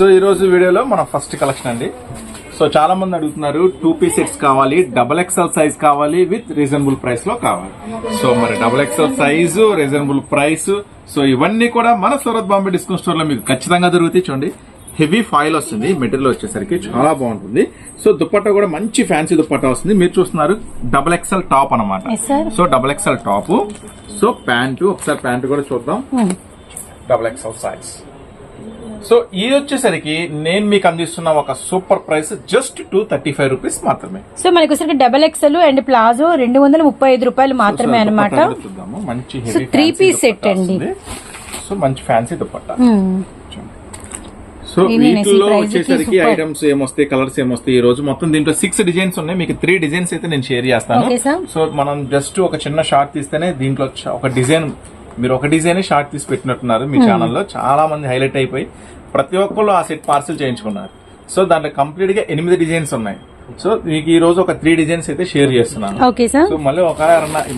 So ఈ రోజు వీడియోలో మన ఫస్ట్ కలెక్షన్ అండి. సో చాలా మంది అడుగుతున్నారు టూ పీస్ సెట్స్ కావాలి డబల్ ఎక్స్ఎల్ సైజ్ కావాలి విత్ రీజనబుల్ ప్రైస్లో కావాలి. సో మరి double XL size reasonable price so ఇవన్నీ కూడా మన సూరత్ బాంబే డిస్కౌంట్ స్టోర్లో మీకు ఖచ్చితంగా దొరుకుతాయి. చూడండి హెవీ ఫాయిల్ వస్తుంది మెటీరియల్ వచ్చేసరికి చాలా బాగుంటుంది. సో దుప్పట్టా కూడా మంచి ఫ్యాన్సీ దుప్పట్టా వస్తుంది. మీరు చూస్తున్నారు డబల్ ఎక్స్ఎల్ టాప్ అనమాట. So double XL top so pants ఒకసారి ప్యాంటు కూడా చూద్దాం. డబల్ ఎక్స్ఎల్ సైజ్ సో ఇది వచ్చేసరికి నేను మీకు అందిస్తున్న ఒక super price just two thirty five rupees మాత్రమే. సో మనకి వచ్చరికి డబల్ ఎక్స్ఎల్ అండ్ ప్లాజో రెండు వందల ముప్పై ఐదు రూపాయలు మాత్రమే అనమాట మంచి so heavy three fancy piece set dupatta అండి. సో మంచి ఫ్యాన్సీ దుపట్టా. సో వీటిలో వచ్చేసరికి. ఐటమ్స్ ఏమొస్తాయి కలర్స్ ఏమొస్తాయి? ఈ రోజు మొత్తం దీంట్లో సిక్స్ డిజైన్స్ ఉన్నాయి. మీకు త్రీ డిజైన్స్ అయితే నేను షేర్ చేస్తాను. సో మనం జస్ట్ ఒక చిన్న షార్ట్ తీస్తేనే దీంట్లో ఒక డిజైన్ మీరు ఒక డిజైన్ షార్ట్ తీసి పెట్టినట్టున్నారు Hmm. మీ ఛానల్లో చాలా మంది హైలైట్ అయిపోయి ప్రతి ఒక్కళ్ళు ఆ సెట్ పార్సల్ చేయించుకున్నారు. సో దాంట్లో కంప్లీట్గా ఎనిమిది డిజైన్స్ ఉన్నాయి. సో మీకు ఈ రోజు ఒక త్రీ డిజైన్స్ అయితే షేర్ చేస్తున్నాను. Okay sir. సో మళ్ళీ ఒక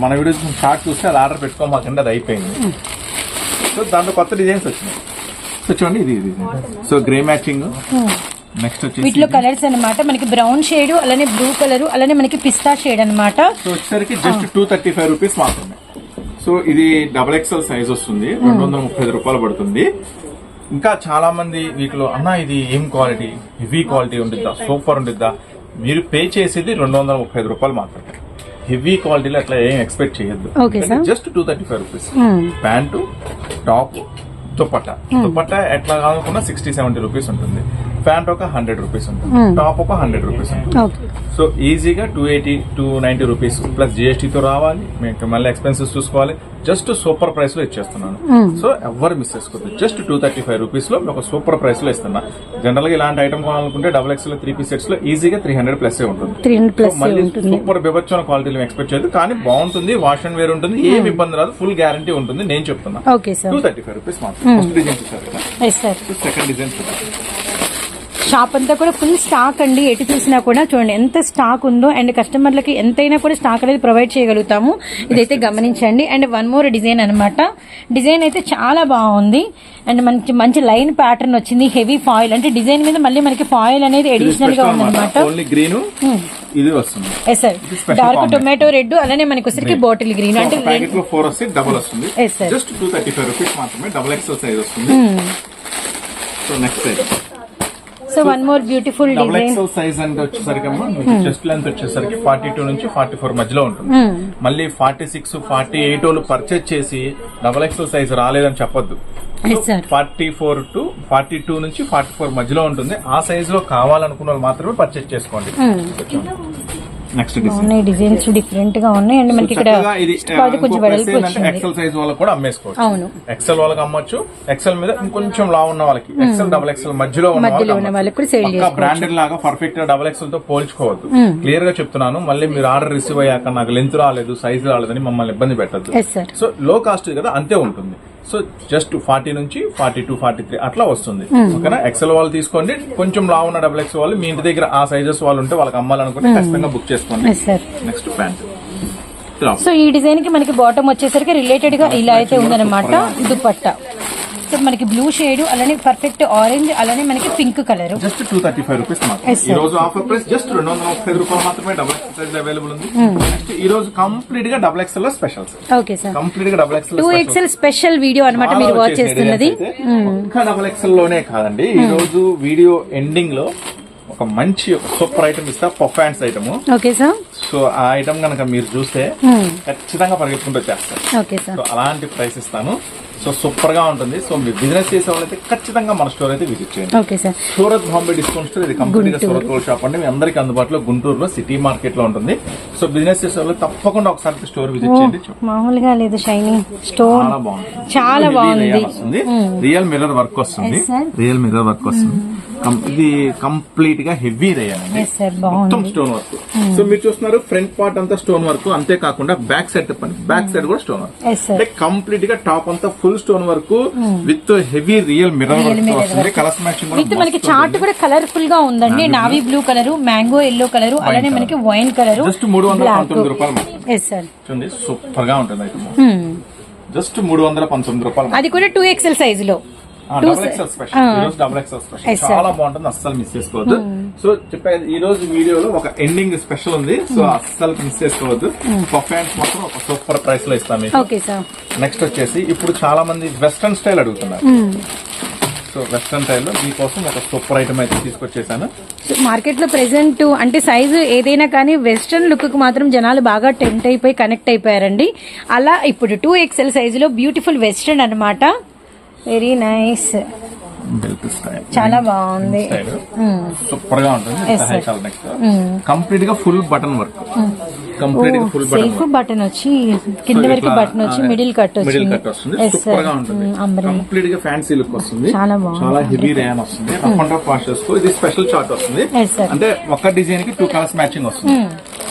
మన వీడియో షార్ట్ చూస్తే అది ఆర్డర్ పెట్టుకోమాకండి అది అయిపోయింది. సో దాంట్లో కొత్త డిజైన్స్ వచ్చినాయి. సో చూడండి ఇది ఇది. So grey matching. నెక్స్ట్ వచ్చేసి వీటిలో కలర్స్ అన్నమాట. మనకి బ్రౌన్ షేడ్ అలానే బ్లూ కలర్ అలానే మనకి పిస్తా షేడ్ అన్నమాట. సో వచ్చేసరికి just two thirty five rupees మాత్రమే. సో ఇది డబల్ ఎక్స్ఎల్ సైజ్ వస్తుంది. రెండు వందల ముప్పై ఐదు రూపాయలు పడుతుంది. ఇంకా చాలా మంది వీటిలో అన్న ఇది ఏం క్వాలిటీ హెవీ క్వాలిటీ ఉండిద్దా? సూపర్ ఉండిద్దా? మీరు పే చేసేది రెండు వందల ముప్పై ఐదు రూపాయలు మాత్రమే. హెవీ క్వాలిటీలో అట్లా ఏం ఎక్స్పెక్ట్ చేయొద్దు. Just two thirty five rupees pants top dupatta dupatta ఎట్లా కానుకున్నా సిక్స్టీ సెవెంటీ రూపీస్ ఉంటుంది. ప్యాంట్ ఒక హండ్రెడ్ రూపీస్ ఉంటుంది. టాప్ ఒక హండ్రెడ్ రూపీస్ ఉంటుంది. సో ఈజీగా two eighty two ninety rupees plus జిఎస్టీతో రావాలి. మీకు మళ్ళీ ఎక్స్పెన్సెస్ చూసుకోవాలి. జస్ట్ సూపర్ ప్రైస్లో ఇచ్చేస్తున్నాను. సో ఎవరు మిస్ చేసుకోవద్దు. జస్ట్ టూ థర్టీ ఫైవ్ రూపీస్లో ఒక సూపర్ ప్రైస్లో ఇస్తున్నా. జనరల్గా ఇలాంటి ఐటమ్ కొనాలనుకుంటే డబుల్ ఎక్స్లో త్రీ పీస్ సెట్స్లో ఈజీగా త్రీ హండ్రెడ్ ప్లస్ ఉంటుంది. మళ్ళీ సూపర్ బిభత్సన క్వాలిటీలో ఎక్స్పెక్ట్ చేయదు కానీ బాగుంటుంది వాష్ అండ్ వేర్ ఉంటుంది. ఏం ఇబ్బంది రాదు. ఫుల్ గ్యారంటీ ఉంటుంది. నేను చెప్తున్నా. టూ థర్టీ ఫైవ్ రూపీస్ మాత్రం. ఫస్ట్ డిజైన్ చూసారు సెకండ్ డిజైన్ చూడండి షాప్ అంతా కూడా ఫుల్ స్టాక్ అండి. ఎటు చూసినా కూడా చూడండి ఎంత స్టాక్ ఉందో అండ్ కస్టమర్లకి ఎంతైనా కూడా స్టాక్ అనేది ప్రొవైడ్ చేయగలుగుతాము. ఇదైతే గమనించండి. అండ్ వన్ మోర్ డిజైన్ అన్నమాట. డిజైన్ అయితే చాలా బాగుంది. అండ్ మంచి మంచి లైన్ ప్యాటర్న్ వచ్చింది. హెవీ ఫాయిల్ అంటే డిజైన్ మీద మళ్ళీ మనకి ఫాయిల్ అనేది అడిషనల్గా ఉందన్నమాట. ఓన్లీ గ్రీన్ ఇది వస్తుంది. Yes sir dark. Tomato red అలానే మనకి వచ్చరికి బాటిల్ గ్రీన్ అంటే ప్యాకెట్లో ఫోర్ వస్తే డబుల్ వస్తుంది. Yes, sir. Just two thirty five rupees మాత్రమే డబుల్ ఎక్స్ఎల్ సైజ్ వస్తుంది. So next size so one more beautiful double design size అంటే వచ్చేసరికి అమ్మా మీకు చెస్ట్ లెంత్ వచ్చేసరికి ఫార్టీ టూ నుంచి ఫార్టీ ఫోర్ మధ్యలో ఉంటుంది. మళ్ళీ ఫార్టీ సిక్స్ ఫార్టీ ఎయిట్ వాళ్ళు పర్చేజ్ చేసి డబుల్ ఎక్స్ఎల్ సైజ్ రాలేదని చెప్పొద్దు. Forty four to forty two నుంచి ఫార్టీ ఫోర్ మధ్యలో ఉంటుంది. ఆ సైజ్లో కావాలనుకున్న వాళ్ళు మాత్రమే పర్చేజ్ చేసుకోండి. నెక్స్ట్ డిజైన్స్ డిఫరెంట్గా ఉన్నాయి. అండ్ మనకి ఇక్కడ చక్కగా ఇది అది కొంచెం వెడల్పు వచ్చింది. ఎక్సెల్ సైజ్ వాళ్ళకి కూడా అమ్మేసుకోవచ్చు. అవును. ఎక్సెల్ వాళ్ళకి అమ్మొచ్చు. ఎక్సెల్ మీద ఇంకొంచెం లా ఉన్న వాళ్ళకి. ఎక్సెల్ డబుల్ ఎక్సెల్ మధ్యలో ఉన్న వాళ్ళకి కూడా సేల్ చేసుకోవచ్చు. బ్రాండెడ్ లాగా పర్ఫెక్ట్గా డబుల్ ఎక్సెల్తో పోల్చుకోవద్దు. క్లియర్గా చెప్తున్నాను. మళ్ళీ మీరు ఆర్డర్ రిసీవ్ అయ్యాక నాకు లెంత్ రాలేదు సైజ్ రాలేదని మమ్మల్ని ఇబ్బంది పెట్టద్దు. సో లో కాస్ట్ కదా అంతే ఉంటుంది. సో జస్ట్ ఫార్టీ నుంచి ఫార్టీ టూ ఫార్టీ త్రీ అట్లా వస్తుంది. ఓకేనా? ఎక్సెల్ వాళ్ళు తీసుకోండి. కొంచెం లా ఉన్న డబుల్ ఎక్స్ వాళ్ళు మీ ఇంటి దగ్గర ఆ సైజెస్ వాళ్ళు ఉంటే వాళ్ళకి అమ్మాలనుకుంటే ఖచ్చితంగా బుక్ చేసుకోండి. నెక్స్ట్ ప్యాంట్ సో ఈ డిజైన్కి మనకి బాటమ్ వచ్చేసరికి రిలేటెడ్గా ఇలా అయితే ఉందన్నమాట. దుపట్టా. సో మనకి బ్లూ షేడ్ అలానే పర్ఫెక్ట్ ఆరెంజ్ అలానే మనకి pink colour just two thirty five rupees. ఈ రోజు ఆఫర్ ప్రైస్ జస్ట్ రెండు వందల ముప్పై రూపాయలు మాత్రమే డబుల్ ఎక్సెల్ అవైలబుల్ ఉంది. నెక్స్ట్ ఈ రోజు కంప్లీట్గా డబుల్ ఎక్సెల్లో స్పెషల్స్ ఓకే సార్ కంప్లీట్గా double XL two XL special video అన్నమాట మీరు వాచ్ చేస్తున్నది. ఒక్క డబుల్ ఎక్సెల్లోనే కాదండి. ఈ రోజు వీడియో ఎండింగ్లో ఒక మంచి సూపర్ ఐటమ్ ఇస్తా. Puff hands item okay sir so ఆ ఐటమ్ కనుక మీరు చూస్తే ఖచ్చితంగా పరిగెత్తుకుంటూ వచ్చేస్తారు అలాంటి ప్రైస్ ఇస్తాను. సో సూపర్గా ఉంటుంది. సో మీరు బిజినెస్ చేసే వాళ్ళైతే ఖచ్చితంగా మన స్టోర్ అయితే విజిట్ చేయండి. Okay sir. Surat Bombay discount store ఇది కంప్లీట్గా సూరత్ గోల్డ్ షాప్ అండి. మీ అందరికి అందుబాటులో గుంటూరులో సిటీ మార్కెట్లో ఉంటుంది. సో బిజినెస్ చేసే వాళ్ళు తప్పకుండా ఒకసారి స్టోర్ విజిట్ చేయండి. మామూలుగా లేదు షైనింగ్ స్టోన్ చాలా బాగుంది. చాలా రియల్ మిర్రర్ వర్క్ వస్తుంది. రియల్ మిర్రర్ వర్క్ వస్తుంది. ఇది కంప్లీట్గా హెవీ సార్ మొత్తం స్టోన్ వర్క్. సో మీరు చూస్తున్నారు ఫ్రంట్ పార్ట్ అంతా స్టోన్ వర్క్. అంతే కాకుండా బ్యాక్ సైడ్ చెప్పండి బ్యాక్ సైడ్ కూడా స్టోన్ వర్క్. అంటే కంప్లీట్గా టాప్ అంతా full stone work with heavy real mirror work వస్తుంది. కలర్స్ మ్యాచింగ్ విత్ మనకి చార్ట్ కూడా కలర్ఫుల్గా ఉందండి. Navy blue colour mango yellow colour అలానే మనకి వైన్ కలర్ జస్ట్ మూడు వందల పంతొమ్మిది రూపాయలు ఎస్ సార్ చూడండి సూపర్గా ఉంటుంది ఐటమ్ జస్ట్ మూడు వందల పంతొమ్మిది రూపాయలు అది కూడా టూ ఎక్స్ఎల్ సైజ్లో. Double XL special double XL. చాలా బాగుంటుంది అస్సలు మిస్ చేసుకోవద్దు. సో చెప్పేది ఈ రోజు వీడియోలో ఒక ఎండింగ్ స్పెషల్ ఉంది. సో అస్సలు మిస్ చేసుకోవద్దు. పర్ఫాన్స్ మాత్రం ఒక సూపర్ ప్రైస్లో ఇస్తాం నెక్స్ట్ వచ్చేసి ఇప్పుడు చాలా మంది వెస్ట్రన్ స్టైల్ అడుగుతున్నారు సో వెస్ట్రన్ స్టైల్లో మీకోసం ఒక సూపర్ ఐటమ్ అయితే తీసుకొచ్చేసాను. మార్కెట్లో ప్రెసెంట్ అంటే సైజు ఏదైనా కానీ వెస్ట్రన్ లుక్కు మాత్రం జనాలు బాగా టెంప్ట్ అయిపోయి కనెక్ట్ అయిపోయారండి. అలా ఇప్పుడు టూ ఎక్స్ఎల్ సైజులో బ్యూటిఫుల్ వెస్ట్రన్ అన్నమాట. వెరీ నైస్ చాలా బాగుంది. సూపర్గా ఉంటుంది. కంప్లీట్గా ఫుల్ బటన్ వర్క్ కంప్లీట్గా ఫుల్ బటన్ సెల్ఫ్ బటన్ వచ్చి కింద వరకు బటన్ వచ్చి మిడిల్ కట్ మిడిల్ వచ్చింది. కట్ వస్తుంది. Yes, super sir. గా ఉంటుంది. మ్మ్, umbrella. కంప్లీట్గా ఫ్యాన్సీ లుక్ వస్తుంది. చాలా. చాలా హెవీ రేయన్ వస్తుంది. రఫ్ అండ్ రఫ్ వాష్ చేసుకో. ఇది స్పెషల్ చార్ట్ వస్తుంది. అంటే ఒక డిజైన్కి టూ కలర్స్ మ్యాచింగ్ వస్తుంది.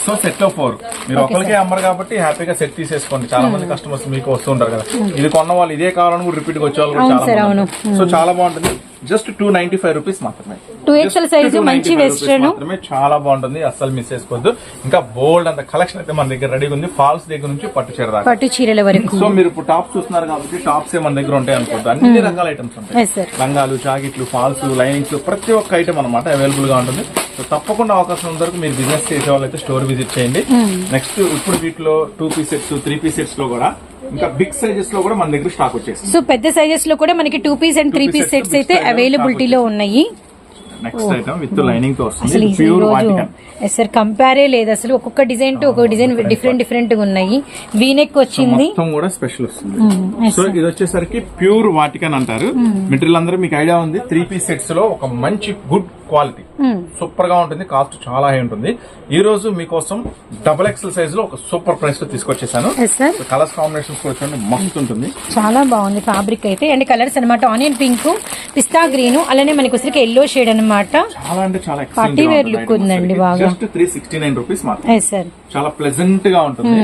సో సెట్లో ఫోర్ మీరు ఒకరికే అమ్మరు కాబట్టి హ్యాపీగా సెట్ తీసేసుకోండి. చాలా మంది కస్టమర్స్ మీకు వస్తుంటారు కదా. ఇది కొన్న వాళ్ళు ఇదే కావాలని కూడా రిపీట్ వచ్చే వాళ్ళు చాలా. సో చాలా బాగుంటుంది. Just two ninety five rupees మాత్రమే. 2XL Just size, 295 మంచి. మాత్రమే. చాలా బాగుంటుంది. అస్సలు మిస్ చేసుకోవద్దు. ఇంకా బోల్డ్ అంత కలెక్షన్ అయితే మన దగ్గర రెడీగా ఉంది. ఫాల్స్ దగ్గర నుంచి పట్టు చీర పట్టు చీరల వరకు. సో మీరు ఇప్పుడు టాప్స్ చూస్తున్నారు కాబట్టి టాప్స్ ఏ మన దగ్గర ఉంటాయి అనుకోవద్దు. అన్ని రకాల ఐటమ్స్ ఉంటాయి. లంగాలు జాకెట్లు ఫాల్స్ లైనింగ్స్ ప్రతి ఒక్క ఐటమ్ అనమాట అవైలబుల్గా ఉంటుంది. సో తప్పకుండా అవకాశం ఉన్న వరకు మీరు బిజినెస్ చేసే వాళ్ళైతే స్టోర్ విజిట్ చేయండి నెక్స్ట్ ఇప్పుడు వీటిలో two piece sets three piece సెట్స్లో కూడా ఇంకా బిగ్ సైజెస్లో కూడా మన దగ్గర స్టాక్ వచ్చేసింది. సో పెద్ద సైజెస్లో కూడా మనకి two piece and three piece sets అయితే అవైలబిలిటీలో ఉన్నాయి. నెక్స్ట్ ఐటమ్ విత్ లైనింగ్తో వస్తుంది. ప్యూర్ సార్ కంపేరే లేదు అసలు. ఒక్కొక్క డిజైన్ టు ఒక్కొక్క డిజైన్ డిఫరెంట్ డిఫరెంట్గా ఉన్నాయి. వీనెక్ వచ్చింది. మొత్తం కూడా స్పెషల్ వస్తుంది. సో ఇది వచ్చేసరికి ప్యూర్ వాటికన్ అంటారు. మెటీరియల్ అందరూ మీకు ఐడియా ఉంది. త్రీ పీస్ సెట్స్లో ఒక మంచి గుడ్ క్వాలిటీ. సూపర్గా ఉంటుంది కాస్ట్ చాలా హై ఉంటుంది. ఈ రోజు మీకోసం డబుల్ ఎక్సెల్ సైజ్లో ఒక సూపర్ ప్రైస్తో తీసుకొచ్చేసాను. కలర్స్ కాంబినేషన్స్ కూడా చూడండి మస్తు ఉంటుంది. చాలా బాగుంది ఫ్యాబ్రిక్ అయితే. అండ్ కలర్స్ అన్నమాట ఆనియన్ పింక్ పిస్తా గ్రీన్ అలానే మనకి వచ్చరికి ఎల్లో షేడ్ అన్నమాట. చాలా అంటే చాలా Party wear look ఉందండి బాగా. Just three sixty nine rupees మాత్రం చాలా ప్లెజెంట్గా ఉంటుంది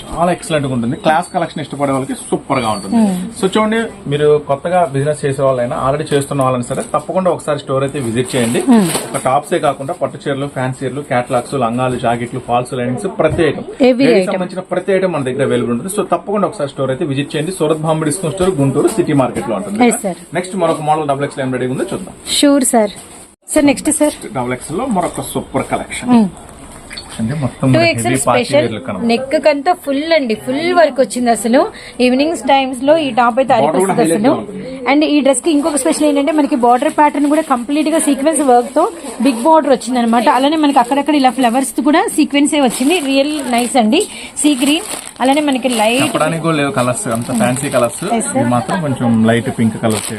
చాలా ఎక్సలెంట్గా ఉంటుంది. క్లాస్ కలెక్షన్ ఇష్టపడే వాళ్ళకి సూపర్గా ఉంటుంది సో చూడండి మీరు కొత్తగా బిజినెస్ చేసే వాళ్ళైనా ఆల్రెడీ చేస్తున్న వాళ్ళని సరే తప్పకుండా ఒకసారి స్టోర్ అయితే విజిట్ చేయండి. ఒక టాప్స్ ఏ కాకుండా పట్టు చీరలు ఫ్యాన్సీలు క్యాట్లాగ్స్ లంగాలు జాకెట్లు ఫాల్స్ లైనింగ్స్ ప్రతి ఐటమ్ Every Ladies item. సంబంధించిన ప్రతి ఐటమ్ మన దగ్గర అవైలబుల్ ఉంటుంది. సో తప్పకుండా ఒకసారి స్టోర్ అయితే విజిట్ చేయండి. Surat Bombay discount store Guntur city మార్కెట్లో ఉంటుంది. నెక్స్ట్ మరొక మోడల్ డబుల్ ఎక్స్ రెడీ ఉందో చూద్దాం. Sure sir sir next sir double ఎక్స్లో మరొక super collection two special. Neck కంతా ఫుల్ అండి. ఫుల్ వర్క్ వచ్చింది అసలు. ఈవినింగ్స్ టైమ్స్లో ఈ టాప్ అయితే అనిపిస్తుంది అసలు. అండ్ ఈ డ్రెస్కి ఇంకొక స్పెషల్ ఏంటంటే మనకి బార్డర్ ప్యాటర్న్ కూడా కంప్లీట్గా సీక్వెన్స్ వర్క్తో బిగ్ బార్డర్ వచ్చింది అనమాట అలానే మనకి అక్కడక్కడ ఇలా ఫ్లవర్స్ కూడా సీక్వెన్స్ వచ్చింది. రియల్ నైస్ అండి. Sea green. అలానే మనకి లైట్ లేవు కలర్స్. అంత ఫ్యాన్సీ కలర్స్. మాత్రం కొంచెం light pink colour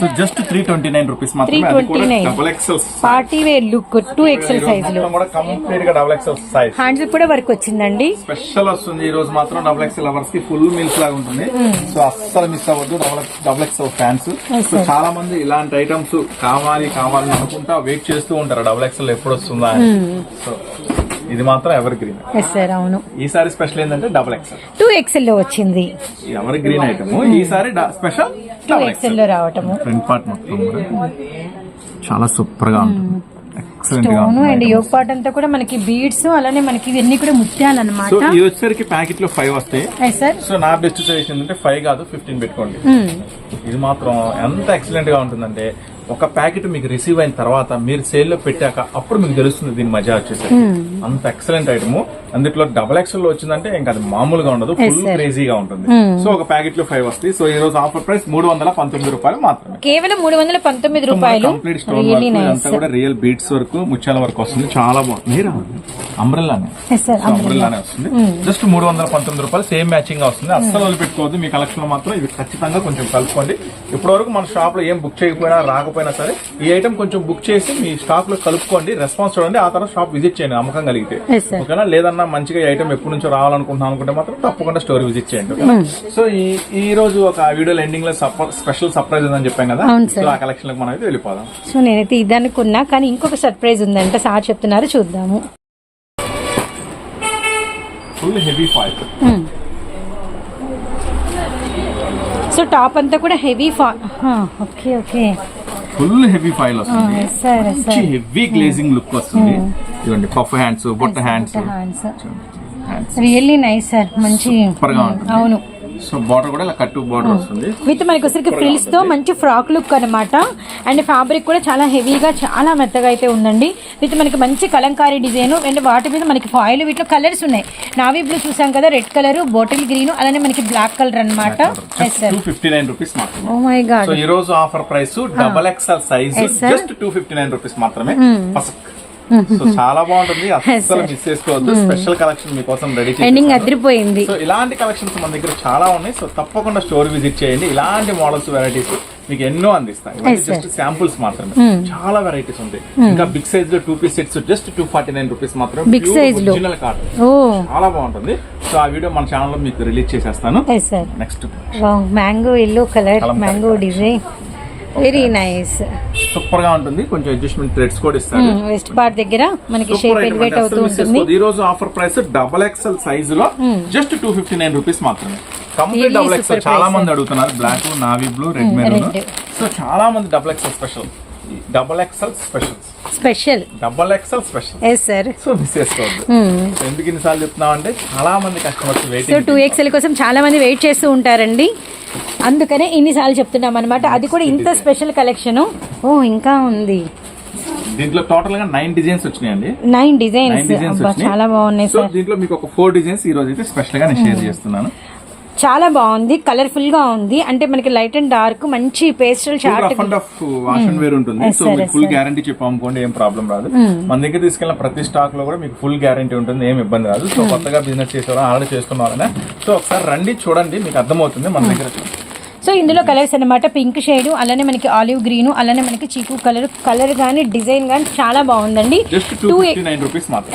so just three twenty nine rupees మాత్రమే. అది కూడా 329. Double XL party wear look two XL సైజ్లో. కంప్లీట్గా డబుల్ ఎక్సెల్ సైజ్ హ్యాండ్స్ కూడా వర్క్ వచ్చిందండి. స్పెషల్ వస్తుంది ఈ రోజు మాత్రం డబుల్ ఎక్సెల్ లవర్స్కి ఫుల్ మీల్స్ లాగా ఉంటుంది. సో అస్సలు మిస్ అవ్వద్దు double double XL fans so. చాలా మంది ఇలాంటి ఐటమ్స్ కావాలి కావాలని అనుకుంటా వెయిట్ చేస్తూ ఉంటారు. డబుల్ ఎక్సెల్ ఎప్పుడు వస్తుందా. సో ఇది మాత్రం ఎవర్ గ్రీన్ సార్ అవును. ఈసారి స్పెషల్ ఏంటంటే డబుల్ ఎక్సెల్ టూ ఎక్స్ఎల్లో వచ్చింది. ఎవర్ గ్రీన్ ఐటమ్ ఈసారి స్పెషల్ టూ ఎక్స్ఎల్లో రావటము. ఫ్రంట్ పార్ట్ మొత్తం చాలా సూపర్గా ఉంటుంది. ఎక్సలెంట్గా అవును అండ్ యోగ్ పార్ట్ అంతా కూడా మనకి బీడ్స్ అలానే మనకి ఇవన్నీ కూడా ముత్యాలు సో అనమాట ఇది వచ్చేసరికి ప్యాకెట్లో ఫైవ్ వస్తాయి. సార్ సో నా బెస్ట్ సజెషన్ ఏంటంటే ఫైవ్ కాదు ఫిఫ్టీన్ పెట్టుకోండి. ఇది మాత్రం ఎంత ఎక్సలెంట్గా ఉంటుందంటే ఒక ప్యాకెట్ మీకు రిసీవ్ అయిన తర్వాత మీరు సేల్లో పెట్టాక అప్పుడు మీకు తెలుస్తుంది దీని మజా వచ్చేసి అంత ఎక్సలెంట్ ఐటమ్ అందులో డబల్ ఎక్సెల్లో వచ్చిందంటే ఇంకా అది మామూలుగా ఉండదు ఫుల్. క్రేజీగా ఉంటుంది. సో ఒక ప్యాకెట్లో ఫైవ్ వస్తాయి. సో ఈ రోజు ఆఫర్ ప్రైస్ మూడు వందల పంతొమ్మిది రూపాయలు మాత్రమే. కేవలం మూడు వందల పంతొమ్మిది రూపాయలు. కంప్లీట్ స్టోన్ వర్క్ ఇదంతా కూడా రియల్ బీట్స్ వరకు ముత్యాల వరకు వస్తుంది. చాలా బాగుంది. మీరా అంబ్రెల్లానే అంబ్రెల్లానే వస్తుంది. జస్ట్ మూడు వందల పంతొమ్మిది రూపాయలు సేమ్ మ్యాచింగ్గా వస్తుంది. అస్సలు వదిలిపెట్టుకోవద్దు. మీ కలెక్షన్లో మాత్రం ఇది ఖచ్చితంగా కొంచెం కలుపుకోండి. ఇప్పటి వరకు మన షాప్లో ఏం బుక్ చేయకపోయినా రాకపోయినా సరే ఈ ఐటమ్ కొంచెం బుక్ చేసి మీ స్టాక్లో కలుపుకోండి రెస్పాన్స్ చూడండి ఆ తర్వాత షాప్ విజిట్ చేయండి నమ్మకం కలిగితే. ఓకేనా? లేదన్నా మంచిగా ఈ ఐటమ్ ఎప్పటి నుంచో రావాలనుకుంటున్నాను అనుకుంటే మాత్రం తప్పకుండా స్టోర్ విజిట్ చేయండి? సో ఈ ఈ రోజు ఒక వీడియో ఎండింగ్లో స్పెషల్ సర్ప్రైజ్ ఉందని చెప్పాం కదా. సో ఆ కలెక్షన్లో మనం అయితే వెళ్ళిపోదాం. సో నేనైతే ఇది అనుకున్నా కానీ ఇంకొక సర్ప్రైజ్ ఉందంట సార్ చెప్తున్నారు చూద్దాము. Full heavy foil so top అంతా కూడా హెవీ ఫా okay okay full heavy foil వస్తుంది. మంచి హెవీ గ్లేజింగ్ లుక్ వస్తుంది. ఇదిగోండి puff hands Botta hands. Hands. Really nice sir మంచి. అవును. సో బార్డర్ కూడా ఇలా కట్టు బార్డర్ వస్తుంది. విత్ మనకి వచ్చరికి ఫ్రిల్స్తో మంచి ఫ్రాక్ లుక్ అనమాట అండ్ ఫ్యాబ్రిక్ కూడా చాలా హెవీగా చాలా మెత్తగా అయితే ఉందండి. విత్ మనకి మంచి కలంకారీ డిజైన్. అండ్ వాటి మీద మనకి ఫాయిల్ వీటిలో కలర్స్ ఉన్నాయి. నావీ బ్లూ చూసాం కదా రెడ్ కలర్ బాటిల్ గ్రీన్ అలానే మనకి బ్లాక్ కలర్ అనమాట ఫిఫ్టీ నైన్ రూపీస్ మాత్రమే. ఓ మై గాడ్ సో ఈ రోజు offer price double XL size. Just two fifty nine rupees మాత్రమే. ఫస్ట్ సో చాలా బాగుంటుంది. అస్సలు మిస్ చేసుకోవద్దు. స్పెషల్ కలెక్షన్ మీకోసం రెడీ ఎండింగ్ అదిరిపోయింది. సో ఇలాంటి కలెక్షన్స్ మన దగ్గర చాలా ఉన్నాయి. సో తప్పకుండా స్టోర్ విజిట్ చేయండి. ఇలాంటి మోడల్స్ వెరైటీస్ మీకు ఎన్నో అందిస్తాయి. జస్ట్ శాంపుల్స్ మాత్రమే. చాలా వెరైటీస్ ఉంటాయి. ఇంకా బిగ్ సైజ్లో two piece sets just two forty nine rupees మాత్రం size లో. ఒరిజినల్ ఓ చాలా బాగుంటుంది. సో ఆ వీడియో మన ఛానల్లో మీకు రిలీజ్ చేసేస్తాను. Next mango yellow colour mango design very nice సూపర్గా ఉంటుంది. కొంచెం అడ్జస్ట్మెంట్ థ్రెడ్స్ కూడా ఇస్తారు. వెస్ట్ పార్ట్ దగ్గర మనకి షేప్ ఎలివేట్ అవుతూ ఉంటుంది. ఈ రోజు ఆఫర్ ప్రైస్ డబల్ ఎక్స్ఎల్ సైజ్లో just two fifty nine rupees మాత్రమే. కంప్లీట్ డబుల్ ఎక్స్ఎల్ చాలా. మంది అడుగుతున్నారు. Black navy blue red maroon. So చాలా మంది double XL special double XL special special double XL special yes sir so miss చేసుకోవద్దు so ఎందుకు ఇన్నిసార్లు చెప్తున్నాం అంటే చాలా మంది customers so waiting two XL కోసం చాలా మంది వెయిట్ చేస్తూ ఉంటారండి. అందుకనే ఇన్నిసార్లు చెప్తున్నాం అనమాట అది కూడా ఇంత స్పెషల్ కలెక్షన్ ఓ ఇంకా ఉంది. దీంట్లో టోటల్గా నైన్ డిజైన్స్ వచ్చినాయండి. నైన్ డిజైన్స్ చాలా బాగున్నాయి సార్. దీంట్లో మీకు ఒక ఫోర్ డిజైన్స్ ఈ రోజు అయితే స్పెషల్గా నేను షేర్ చేస్తున్నాను. చాలా బాగుంది కలర్ఫుల్గా ఉంది. అంటే మనకి లైట్ అండ్ డార్క్ మంచి pastel full chart rough and off wash and wear ఉంటుంది. Yes, సో మీకు ఫుల్. గ్యారంటీ చెప్పి అమ్ముకోండి ఏం ప్రాబ్లం రాదు. మన దగ్గర తీసుకెళ్ళిన ప్రతి స్టాక్లో కూడా మీకు ఫుల్ గ్యారంటీ ఉంటుంది ఏం ఇబ్బంది రాదు. సో కొత్తగా బిజినెస్ చేసేవారు ఆల్రెడీ చేస్తున్న వాళ్ళనే సో ఒకసారి రండి చూడండి మీకు అర్థమవుతుంది మన దగ్గర. సో ఇందులో కలర్స్ అన్నమాట. పింక్ షేడ్ అలానే మనకి ఆలివ్ గ్రీన్ అలానే మనకి చీకు కలర్. కలర్ గానీ డిజైన్ గానీ చాలా బాగుందండి. Two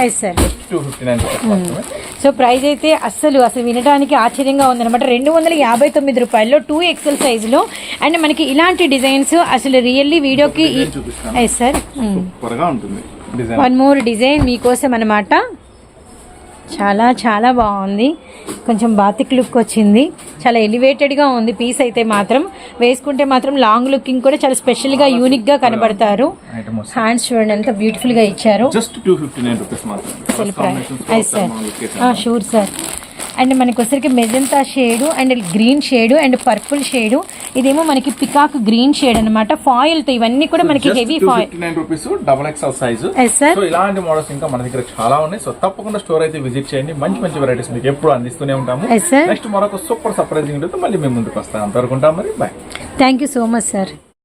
yes sir so price అయితే అస్సలు అసలు వినడానికి ఆశ్చర్యంగా ఉందన్నమాట. రెండు వందల యాభై తొమ్మిది రూపాయల్లో టూ ఎక్సెల్ సైజులో అండ్ మనకి ఇలాంటి డిజైన్స్ అసలు రియల్లీ వీడియోకి. Yes sir one more design. మీకోసం అనమాట చాలా చాలా బాగుంది. కొంచెం బాతిక్ లుక్ వచ్చింది. చాలా ఎలివేటెడ్గా ఉంది పీస్ అయితే మాత్రం. వేసుకుంటే మాత్రం లాంగ్ లుకింగ్ కూడా చాలా స్పెషల్గా యూనిక్గా కనబడతారు. హ్యాండ్స్ చూడండి ఎంత బ్యూటిఫుల్గా ఇచ్చారు. సార్. షూర్ సార్ అండ్ మనకి వచ్చరికి magenta shade and green shade and purple shade ఇదేమో మనకి పికాక్ గ్రీన్ షేడ్ అనమాట ఫాయిల్తో ఇవన్నీ కూడా మనకి heavy 259 foil rupees double XL size. So ఇలాంటి మోడల్స్ ఇంకా మన దగ్గర చాలా ఉన్నాయి. సో తప్పకుండా స్టోర్ అయితే విజిట్ చేయండి. మంచి మంచి వెరైటీస్ మీకు ఎప్పుడు అందిస్తూనే ఉంటాము. నెక్స్ట్ మరొక సూపర్ సర్ప్రైజింగ్ మళ్ళీ మేము ముందుకు వస్తాం అంతవరకు ఉంటాం మరి. Bye thank you so much sir